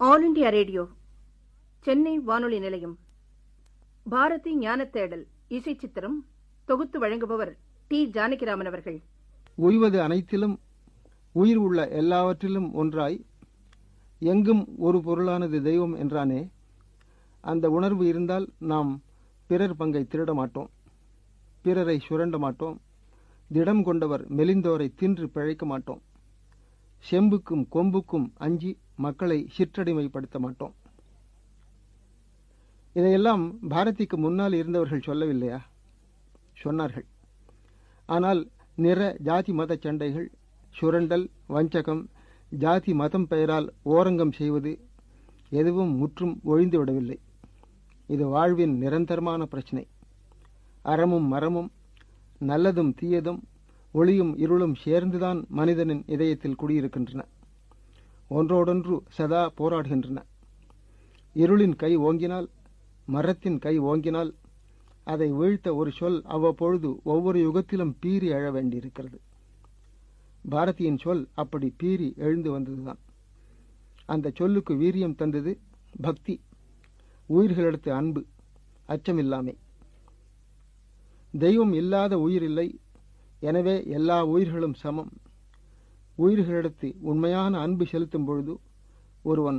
All India radio Chennai வானொலி நிலையம் பாரதி ஞானத்தேடல் இசை சித்திரம் தொகுத்து வழங்குபவர் டி. ஜானகிராமன் அவர்கள். உய்வது அனைத்திலும் உயிர் உள்ள எல்லாவற்றிலும் ஒன்றாய் எங்கும் ஒரு பொருளானது தெய்வம் என்றானே அந்த உணர்வு இருந்தால் நாம் பிறர் பங்கை திருட மாட்டோம் பிறரை சுரண்ட மாட்டோம் திடம் கொண்டவர் மெலிந்தோரை தின்று பிழைக்க மாட்டோம் செம்புக்கும் கொம்புக்கும் அஞ்சி மக்களை சிற்றடிமைப்படுத்த மாட்டோம். இதையெல்லாம் பாரதிக்கு முன்னால் இருந்தவர்கள் சொல்லவில்லையா? சொன்னார்கள். ஆனால் நிற ஜாதி மத சண்டைகள் சுரண்டல் வஞ்சகம் ஜாதி மதம் பெயரால் ஓரங்கம் செய்வது எதுவும் முற்றும் ஒழிந்து விடவில்லை. இது வாழ்வின் நிரந்தரமான பிரச்சனை. அறமும் மரமும் நல்லதும் தீயதும் ஒளியும் இருளும் சேர்ந்துதான் மனிதனின் இதயத்தில் குடியிருக்கின்றன. ஒன்றோடொன்று சதா போராடுகின்றன. இருளின் கை ஓங்கினால் மரத்தின் கை ஓங்கினால் அதை வீழ்த்த ஒரு சொல் அவ்வப்பொழுது ஒவ்வொரு யுகத்திலும் பீறி எழ வேண்டியிருக்கிறது. பாரதியின் சொல் அப்படி பீறி எழுந்து வந்ததுதான். அந்த சொல்லுக்கு வீரியம் தந்தது பக்தி உயிர்களிடத்து அன்பு அச்சமில்லாமை. தெய்வம் இல்லாத உயிர் இல்லை எனவே எல்லா உயிர்களும் சமம். உயிர்களிடத்து உண்மையான அன்பு செலுத்தும் பொழுது ஒருவன்